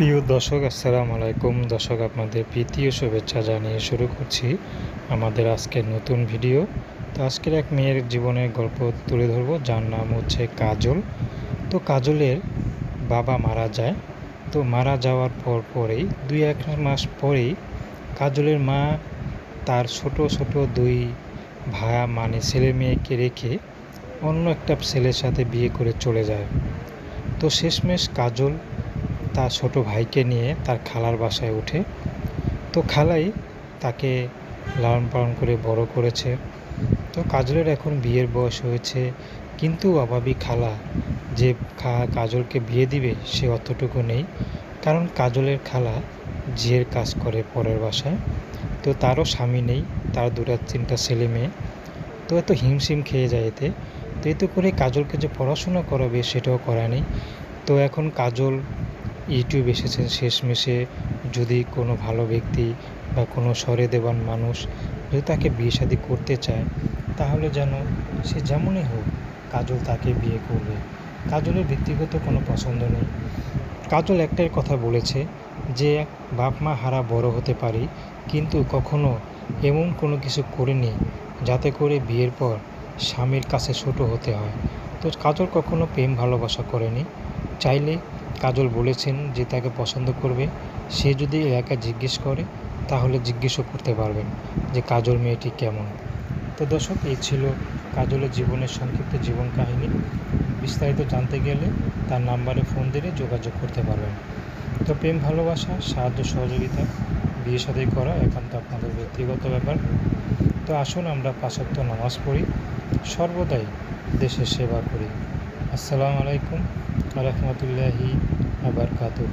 প্রিয় দর্শক, আসসালামু আলাইকুম। দর্শক, আপনাদের প্রীতি ও শুভেচ্ছা জানিয়ে শুরু করছি আমাদের আজকের নতুন ভিডিও। তো আজকের এক মেয়ের জীবনের গল্প তুলে ধরবো। যার নাম হচ্ছে কাজল। তো কাজলের বাবা মারা যায়। তো মারা যাওয়ার পর পরেই, দুই এক মাস পরেই কাজলের মা তার ছোট ছোট দুই ভায়া মানে ছেলে মেয়েকে রেখে অন্য একটা ছেলের সাথে বিয়ে করে চলে যায়। তো শেষমেশ কাজল তার ছোট ভাইকে নিয়ে তার খালার বাসায় ওঠে তো খালাই তাকে লালন পালন করে বড় করেছে। তো কাজলের এখন বিয়ের বয়স হয়েছে, কিন্তু অভাবী খালা যে কাজলকে বিয়ে দিবে সে অতটুকু নেই, কারণ কাজলের খালা ঝিয়ের কাজ করে পরের বাসায়। তো তারও স্বামী নেই, তার দুটা তিনটা ছেলে মেয়ে। তো এত হিমশিম খেয়ে যায় এতে। তো এতে করে কাজলকে যে পড়াশোনা করাবে সেটাও করা নেই। তো এখন কাজল ইউটিউব এসেছেন শেষমেশে, যদি কোনো ভালো ব্যক্তি বা কোনো স্বরে দেবান মানুষ যদি তাকে বিয়ে শাদী করতে চায়, তাহলে যেন সে যেমনই হোক কাজল তাকে বিয়ে করবে। কাজলের ব্যক্তিগত কোনো পছন্দ নেই। কাজল একটাই কথা বলেছে যে, বাপ মা হারা বড় হতে পারি, কিন্তু কখনো এমন কোনো কিছু করিনি যাতে করে বিয়ের পর স্বামীর কাছে ছোট হতে হয়। তো কাজল কখনো প্রেম ভালোবাসা করেনি। চাইলে কাজল বলেছেন যে তাকে পছন্দ করবে। সে যদি একা জিজ্ঞেস করে, তাহলে জিজ্ঞেসও করতে পারবেন যে কাজল মেয়েটি কেমন। তো দর্শক, এই ছিল কাজলের জীবনের সংক্ষিপ্ত জীবন কাহিনী। বিস্তারিত জানতে গেলে তার নাম্বারে ফোন দিলে যোগাযোগ করতে পারবেন। তো প্রেম, ভালোবাসা, সাহায্য, সহযোগিতা, বিয়ে সাথে করা একান্ত আপনাদের ব্যক্তিগত ব্যাপার। তো আসুন আমরা পাঁচক্ত নামাজ পড়ি। সর্বদাই দেশের সেবা করি। আসসালামু আলাইকুম। রহমতুল্লাহি আবরকাতুহ